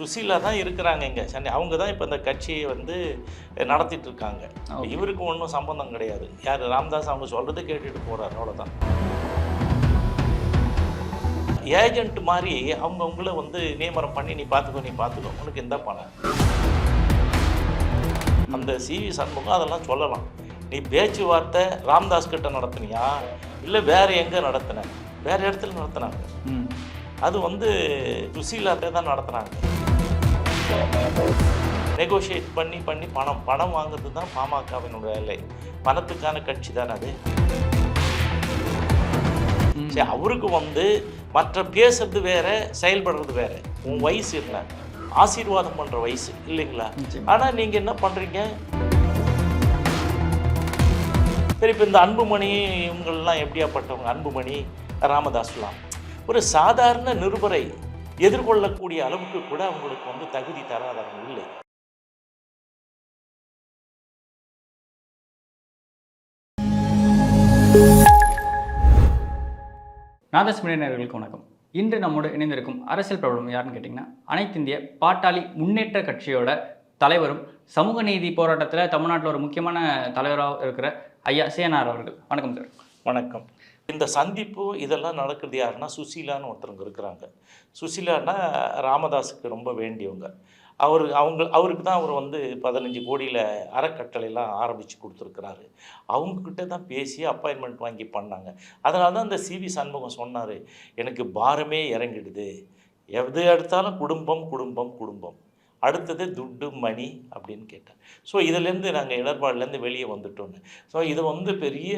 சுசீலா தான் இருக்கிறாங்க இங்கே. சென்னை. அவங்க தான் இப்போ இந்த கட்சியை வந்து நடத்திட்டு இருக்காங்க. இவருக்கு ஒன்றும் சம்பந்தம் கிடையாது. யார்? ராமதாஸ் அவங்க சொல்கிறத கேட்டுட்டு போகிறார் அவ்வளோதான் ஏஜென்ட் மாதிரி அவங்க அவங்கள வந்து நியமனம் பண்ணி நீ பார்த்துக்கோ நீ பார்த்துக்கோ உனக்கு எந்த பணம்? அந்த சிவி சண்முகம் அதெல்லாம் சொல்லலாம். நீ பேச்சுவார்த்தை ராம்தாஸ் கிட்ட நடத்துனியா? இல்லை வேற எங்கே நடத்தின? வேற இடத்துல நடத்துனாங்க. அது வந்து சுசீலாத்தை தான் நடத்துனாங்க. நெகோஷியேட் பண்ணி பண்ணி பணம். பணம் வாங்குறது தான் பாமகவினுடைய வேலை. பணத்துக்கான கட்சி தானே அது. சரி அவருக்கு வந்து மற்ற பேசுறது வேற செயல்படுறது வேற. உன் வயசு என்ன? ஆசீர்வாதம் பண்ற வயசு இல்லைங்களா? நிச்சயமா. ஆனா நீங்க என்ன பண்றீங்க? சரி இப்போ இந்த அன்புமணி இவங்கெல்லாம் எப்படியாப்பட்டவங்க? அன்புமணி ராமதாஸ்லாம் ஒரு சாதாரண நிருபரை எதிர்கொள்ளக்கூடிய அளவுக்கு கூட அவங்களுக்கு வந்து தகுதி தராதவங்க இல்லை. நாதஸ்மிரினர்களுக்கு வணக்கம். இன்று நம்மோடு இணைந்திருக்கும் அரசியல் பிரபலம் யாருன்னு கேட்டிங்கன்னா அனைத்து இந்திய பாட்டாளி முன்னேற்ற கட்சியோட தலைவரும் சமூக நீதி போராட்டத்தில் தமிழ்நாட்டில் ஒரு முக்கியமான தலைவராக இருக்கிற ஐயா சேனார் அவர்கள். வணக்கம் சார். வணக்கம். இந்த சந்திப்பு இதெல்லாம் நடக்குது யாருன்னா சுசீலான்னு ஒருத்தருங்க இருக்கிறாங்க. சுசீலான்னா ராமதாஸுக்கு ரொம்ப வேண்டியவங்க. அவர் அவங்க அவருக்கு தான் அவர் வந்து பதினஞ்சு கோடியில் அறக்கட்டளைலாம் ஆரம்பித்து கொடுத்துருக்குறாரு. அவங்கக்கிட்ட தான் பேசி அப்பாயின்மெண்ட் வாங்கி பண்ணாங்க. அதனால தான் இந்த சிவி சண்முகம் சொன்னார் எனக்கு பாரமே இறங்கிடுது. எது எடுத்தாலும் குடும்பம் குடும்பம் குடும்பம். அடுத்தது துட்டு மணி அப்படின்னு கேட்டேன் ஸோ இதுலேருந்து நாங்கள் இடர்பாடுலேருந்து வெளியே வந்துட்டோன்னு ஸோ இது வந்து பெரிய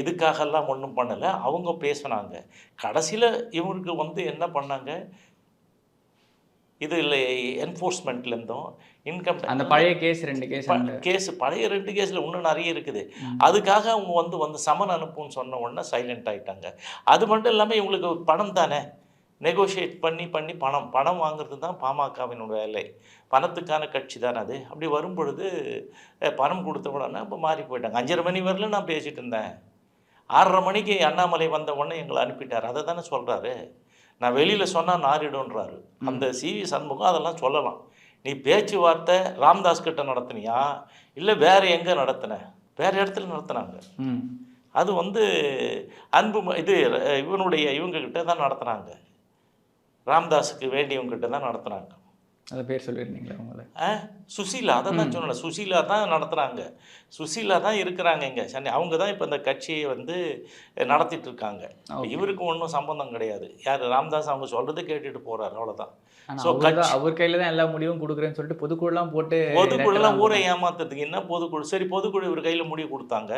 இதுக்காகலாம் ஒன்றும் பண்ணலை. அவங்க பேசுனாங்க. கடைசியில் இவருக்கு வந்து என்ன பண்ணாங்க? இதில் என்ஃபோர்ஸ்மெண்ட்லேருந்தும் இன்கம் அந்த பழைய கேஸ் ரெண்டு கேஸ் அந்த கேஸ் பழைய ரெண்டு கேஸில் இன்னும் நிறைய இருக்குது. அதுக்காக அவங்க வந்து வந்து சமன் அனுப்புன்னு சொன்ன உடனே சைலண்ட் ஆயிட்டாங்க. அது மட்டும் இல்லாமல் இவங்களுக்கு பணம் தானே? நெகோஷியேட் பண்ணி பண்ணி பணம். பணம் வாங்குறது தான் பாமகவினோட வேலை. பணத்துக்கான கட்சி தானே அது. அப்படி வரும் பொழுது அஹ், பணம் கொடுத்த உடனே இப்போ மாறி போயிட்டாங்க. அஞ்சரை மணி வரல நான் பேசிட்டு இருந்தேன். ஆறரை மணிக்கு அண்ணாமலை வந்த உடனே எங்களை அனுப்பிட்டார். அதை தானே சொல்கிறாரு நான் வெளியில் சொன்னால் நாரிடும்ன்றாரு அந்த சிவி சண்முகம் அதெல்லாம் சொல்லலாம். நீ பேச்சுவார்த்தை ராம்தாஸ் கிட்ட நடத்துனியா? இல்லை வேற எங்கே நடத்தின? வேற இடத்துல நடத்துனாங்க. அது வந்து அன்பு இது இவனுடைய இவங்க கிட்ட தான் நடத்துனாங்க. ராம்தாஸுக்கு வேண்டியவங்ககிட்ட தான் நடத்துனாங்க. அதை பேர் சொல்லியிருந்தீங்களா உங்களை? ஆ சுசீலா அதை தான் சொன்னல சுசீலா தான் நடத்துகிறாங்க சுசீலா தான் இருக்கிறாங்க இங்கே சென்னை. அவங்க தான் இப்போ இந்த கட்சியை வந்து நடத்திட்டு இருக்காங்க. Okay. இவருக்கு ஒன்றும் சம்பந்தம் கிடையாது. யார் ராம்தாஸ் அவங்க சொல்கிறத கேட்டுட்டு போகிறாரு அவ்வளோதான் So, அவர் கையில் தான் எல்லா முடிவும் கொடுக்குறேன்னு சொல்லிட்டு பொதுக்குழுலாம் போட்டு பொதுக்குழுலாம் ஊரை ஏமாத்துறதுக்கு என்ன பொதுக்குழு? சரி பொதுக்குழு இவர் கையில் முடிவு கொடுத்தாங்க.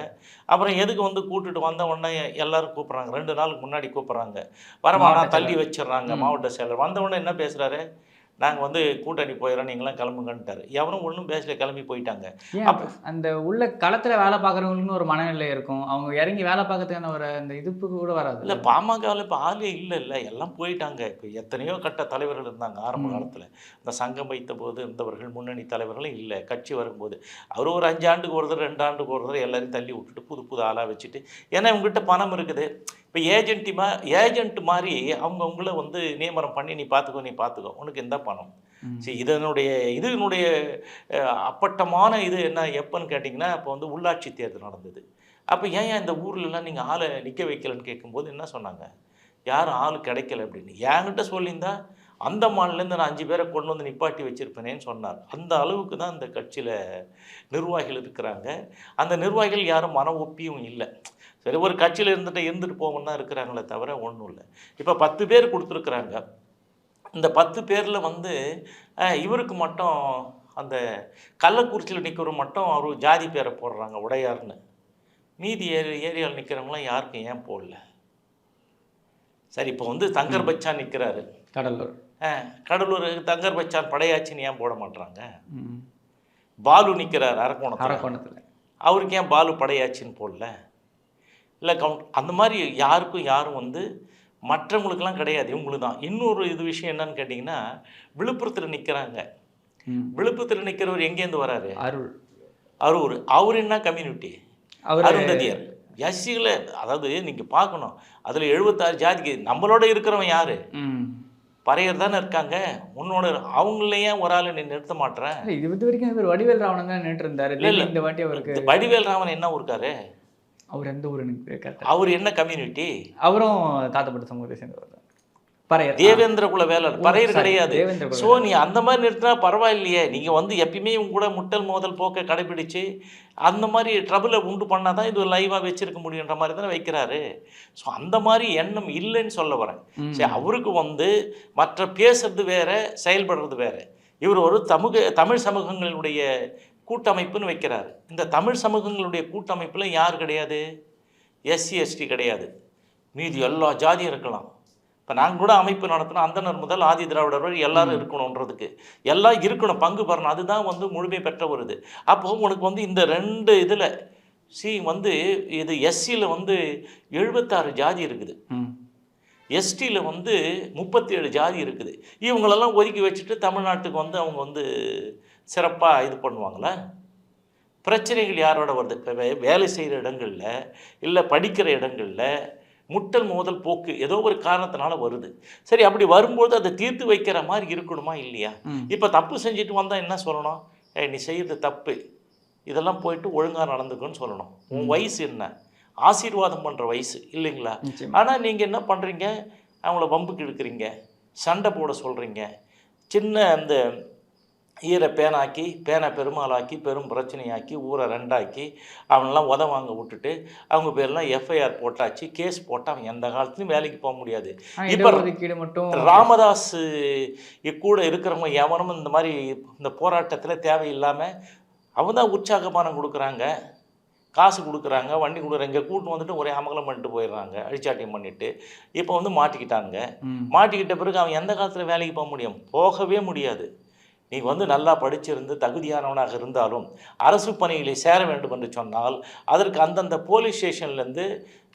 அப்புறம் எதுக்கு வந்து கூட்டிட்டு வந்த உடனே எல்லாரும் கூப்பிட்றாங்க? ரெண்டு நாளுக்கு முன்னாடி கூப்பிட்றாங்க. வரமானா மாவட்ட தள்ளி. வச்சிடுறாங்க. மாவட்ட செயலர் வந்த உடனே என்ன பேசுறாரு? நாங்கள் வந்து கூட்டணி போயிடறோம் நீங்களாம் கிளம்புங்கன்ட்டாரு. எவனும் ஒன்றும் பேசல கிளம்பி போயிட்டாங்க. அப்ப- அந்த உள்ள களத்துல வேலை பார்க்குறவங்களுக்குன்னு ஒரு மனநிலை இருக்கும். அவங்க இறங்கி வேலை பார்க்கறதுக்கான ஒரு அந்த இதுப்பு கூட வராது. இல்லை பாமகவில் இப்போ ஆளே இல்லை இல்லை. எல்லாம் போயிட்டாங்க. இப்போ எத்தனையோ கட்ட தலைவர்கள் இருந்தாங்க ஆரம்ப. காலத்தில். இந்த சங்கம் வைத்த போது இருந்தவர்கள் முன்னணி தலைவர்களும் இல்லை. கட்சி வரும்போது அவர் ஒரு அஞ்சு ஆண்டுக்கு ஒரு தடவை ரெண்டு ஆண்டுக்கு ஒரு தடவை எல்லாரையும் தள்ளி விட்டுட்டு புது புது ஆளாக வச்சுட்டு ஏன்னா இவங்ககிட்ட பணம் இருக்குது. இப்போ ஏஜென்ட்டி மா ஏஜென்ட் மாதிரி அவங்க வந்து நியமனம் பண்ணி நீ பார்த்துக்கோ நீ பார்த்துக்கோ உனக்கு எந்த பணம். சரி இதனுடைய இதனுடைய அப்பட்டமான இது என்ன எப்போன்னு கேட்டிங்கன்னா இப்போ வந்து உள்ளாட்சி தேர்தல் நடந்தது. அப்போ ஏன் ஏன் இந்த ஊர்லலாம் நீங்கள் ஆளை நிற்க வைக்கலன்னு கேட்கும்போது என்ன சொன்னாங்க? யாரும் ஆள் கிடைக்கல அப்படின்னு. என்கிட்ட சொல்லியிருந்தா அந்த மாநிலேருந்து நான் அஞ்சு பேரை கொண்டு வந்து நிப்பாட்டி வச்சிருப்பேனேன்னு சொன்னார். அந்த அளவுக்கு தான் இந்த கட்சியில் நிர்வாகிகள் இருக்கிறாங்க. அந்த நிர்வாகிகள் யாரும் மன ஒப்பியும் இல்லை. சரி ஒரு கட்சியில் இருந்துட்டு இருந்துட்டு போவோம் தான் இருக்கிறாங்களே தவிர ஒன்றும் இல்லை. இப்போ பத்து பேர் கொடுத்துருக்குறாங்க. இந்த பத்து பேரில் வந்து இவருக்கு மட்டும் அந்த கள்ளக்குறிச்சியில் நிற்கிறவர் மட்டும் அவர் ஜாதி பேரை போடுறாங்க உடையார்னு. மீதி ஏரி ஏரியாவில் நிற்கிறவங்களாம் யாருக்கும் ஏன் போடல? சரி இப்போ வந்து தங்கர் பச்சான் நிற்கிறாரு கடலூர். கடலூர் தங்கர் பச்சான் படையாச்சின்னு ஏன் போட மாட்றாங்க? ம். பாலு நிற்கிறார் அரக்கோணத்தில். அரக்கோணத்துல. அவருக்கு ஏன் பாலு படையாச்சின்னு போடல? இல்லை கவுண்ட் அந்த மாதிரி யாருக்கும் யாரும் வந்து மற்றவங்களுக்கெல்லாம் கிடையாது இவங்களுக்கு தான் இன்னொரு இது விஷயம் என்னன்னு கேட்டிங்கன்னா விழுப்புரத்தில் நிற்கிறாங்க. விழுப்புரத்தில் நிற்கிறவர் எங்கேருந்து வராரு? அருள். அரூர் அவர் என்ன கம்யூனிட்டி? அவர் அருந்ததியர். எஸ்சிகளை அதாவது நீங்கள் பார்க்கணும் அதில் எழுபத்தாறு ஜாதிக்கு நம்மளோட இருக்கிறவன் யார்? பறையர் தானே இருக்காங்க. உன்னோட அவங்கள ஏன் ஒரு ஆள் நீ நிறுத்த மாட்டேற இல்ல, இது வரைக்கும் இவர் வடிவேல் ராவணன் தான் நின்று இருந்தாரு. இல்ல. இந்த வாட்டி அவருக்கு வடிவேல் ராமன் என்ன ஊருக்காரு? அவர் எந்த ஊர் எனக்கு கரெக்டாக அவர் என்ன கம்யூனிட்டி அவரும் தாத்தப்பட்ட சமூகத்தை சேர்ந்தவர் பறையர். தேவேந்திர குல வேலர் பறையர் கிடையாது. ஸோ நீ அந்த மாதிரி நிறுத்தினா பரவாயில்லையே. நீங்கள் வந்து எப்பயுமே இவங்க கூட முட்டல் மோதல் போக்கை கடைபிடிச்சு அந்த மாதிரி ட்ரபிளை உண்டு பண்ணால் தான் இது லைவாக வச்சிருக்க முடியுன்ற மாதிரி தானே வைக்கிறாரு. ஸோ அந்த மாதிரி எண்ணம் இல்லைன்னு சொல்ல வரேன். சரி அவருக்கு வந்து மற்ற பேசுறது வேற செயல்படுறது வேற. இவர் ஒரு சமூக தமிழ் சமூகங்களுடைய கூட்டமைப்புன்னு வைக்கிறாரு. இந்த தமிழ் சமூகங்களுடைய கூட்டமைப்பில் யார் கிடையாது? எஸ்சி எஸ்டி கிடையாது. மீதி எல்லா ஜாதியும் இருக்கலாம். இப்போ நாங்கள் கூட அமைப்பு நடத்தினா அந்தனர் முதல் ஆதி திராவிடர் வரை எல்லாரும் இருக்கணுன்றதுக்கு. எல்லாம் இருக்கணும் பங்கு பெறணும். அதுதான் வந்து முழுமை பெற்ற ஒரு இது. அப்போ உனக்கு வந்து இந்த ரெண்டு இதில் சி வந்து இது எஸ்சியில் வந்து எழுபத்தாறு ஜாதி இருக்குது. எஸ்டியில் வந்து முப்பத்தி ஏழு ஜாதி இருக்குது. இவங்களெல்லாம் ஒதுக்கி வச்சுட்டு தமிழ்நாட்டுக்கு வந்து அவங்க வந்து சிறப்பாக இது பண்ணுவாங்களா? பிரச்சனைகள் யாரோட வருது? இப்போ வே வேலை செய்கிற இடங்களில் இல்லை படிக்கிற இடங்களில் முட்டல் மோதல் போக்கு ஏதோ ஒரு காரணத்தினால வருது. சரி அப்படி வரும்போது அதை தீர்த்து வைக்கிற மாதிரி இருக்கணுமா இல்லையா. இப்போ தப்பு செஞ்சுட்டு வந்தால் என்ன சொல்லணும்? ஏய் நீ செய்யறது தப்பு. இதெல்லாம் போயிட்டு ஒழுங்காக நடந்துக்குன்னு சொல்லணும். உன் வயசு என்ன? ஆசீர்வாதம் பண்ணுற வயசு இல்லைங்களா? ஆனால் நீங்கள் என்ன பண்ணுறீங்க அவங்கள வம்புக்கு இழுக்கிறீங்க. சண்டை போட சொல்கிறீங்க சின்ன அந்த ஈரை பேனாக்கி பேனை பெருமாளாக்கி பெரும் பிரச்சனையாக்கி ஊரை ரெண்டாக்கி அவனெல்லாம் உத வாங்க விட்டுட்டு அவங்க பேர்லாம் எஃப்ஐஆர் போட்டாச்சு கேஸ் போட்டால் அவன் எந்த காலத்துலையும் வேலைக்கு போக முடியாது. இப்ப மட்டும் ராமதாஸ் கூட இருக்கிறவங்க எவனும் இந்த மாதிரி இந்த போராட்டத்தில் தேவையில்லாமல் அவங்க தான் உற்சாகமானம் கொடுக்குறாங்க காசு கொடுக்குறாங்க வண்டி கொடுக்குறாங்க இங்கே கூட்டு வந்துட்டு ஒரே அமகலம் பண்ணிட்டு போயிடுறாங்க அழிச்சாட்டியம் பண்ணிட்டு இப்போ வந்து மாட்டிக்கிட்டாங்க. மாட்டிக்கிட்ட பிறகு அவன் எந்த காலத்தில் வேலைக்கு போக முடியும்? போகவே முடியாது. நீ வந்து நல்லா படிச்சிருந்து தகுதியானவனாக இருந்தாலும் அரசு பணிகளை சேர வேண்டும் என்று சொன்னால் அதற்கு அந்தந்த போலீஸ் ஸ்டேஷன்லேருந்து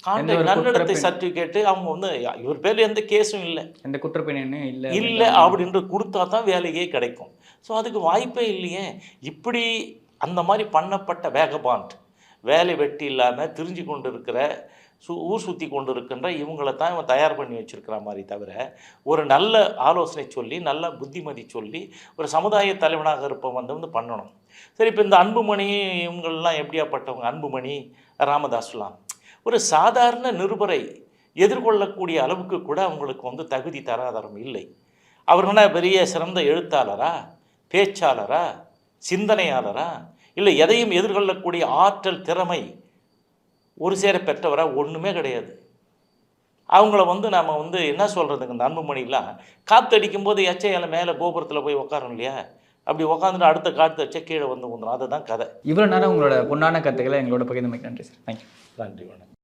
கான்ட்ராக்ட் நன்னடத்தை சர்டிஃபிகேட்டு அவங்க வந்து இவர் பேரில் எந்த கேஸும் இல்லை. எந்த குற்றப்பின்னு இல்லை இல்லை அப்படின்ற கொடுத்தா தான் வேலையே கிடைக்கும். ஸோ அதுக்கு வாய்ப்பே இல்லையே. இப்படி அந்த மாதிரி பண்ணப்பட்ட வேகபாண்ட் வேலை வெட்டி இல்லாமல் திரிஞ்சு கொண்டு இருக்கிற சு ஊர் சுற்றி கொண்டு இருக்கின்ற இவங்களை தான் இவன் தயார் பண்ணி வச்சுருக்கிற மாதிரி தவிர ஒரு நல்ல ஆலோசனை சொல்லி நல்ல புத்திமதி சொல்லி ஒரு சமுதாய தலைவனாக இருப்பவன் வந்து வந்து பண்ணணும். சரி இப்போ இந்த அன்புமணி இவங்கள்லாம் எப்படியாப்பட்டவங்க? அன்புமணி ராமதாஸ்லாம். ஒரு சாதாரண நிருபரை எதிர்கொள்ளக்கூடிய அளவுக்கு கூட அவங்களுக்கு வந்து தகுதி தராதரம் இல்லை. அவர் என்ன பெரிய சிறந்த எழுத்தாளரா பேச்சாளரா சிந்தனையாளரா? இல்லை எதையும் எதிர்கொள்ளக்கூடிய ஆற்றல் திறமை ஒரு சேர பெற்றவரா ஒன்றுமே கிடையாது. அவங்கள வந்து நாம் வந்து என்ன சொல்கிறதுங்க இந்த அன்புமணிலாம் காற்றடிக்கும் போது எச்சையால மேலே கோபுரத்தில் போய் உட்காரும் இல்லையா? அப்படி உட்காந்துட்டு அடுத்த காற்று வச்சா கீழே வந்து வந்துடும் அதுதான் கதை. இவ்வளோ நேரம் உங்களோட பொன்னான கருத்துக்களை எங்களோட பகிர்ந்தமைக்கு நன்றி சார். தேங்க்யூ நன்றி வணக்கம்.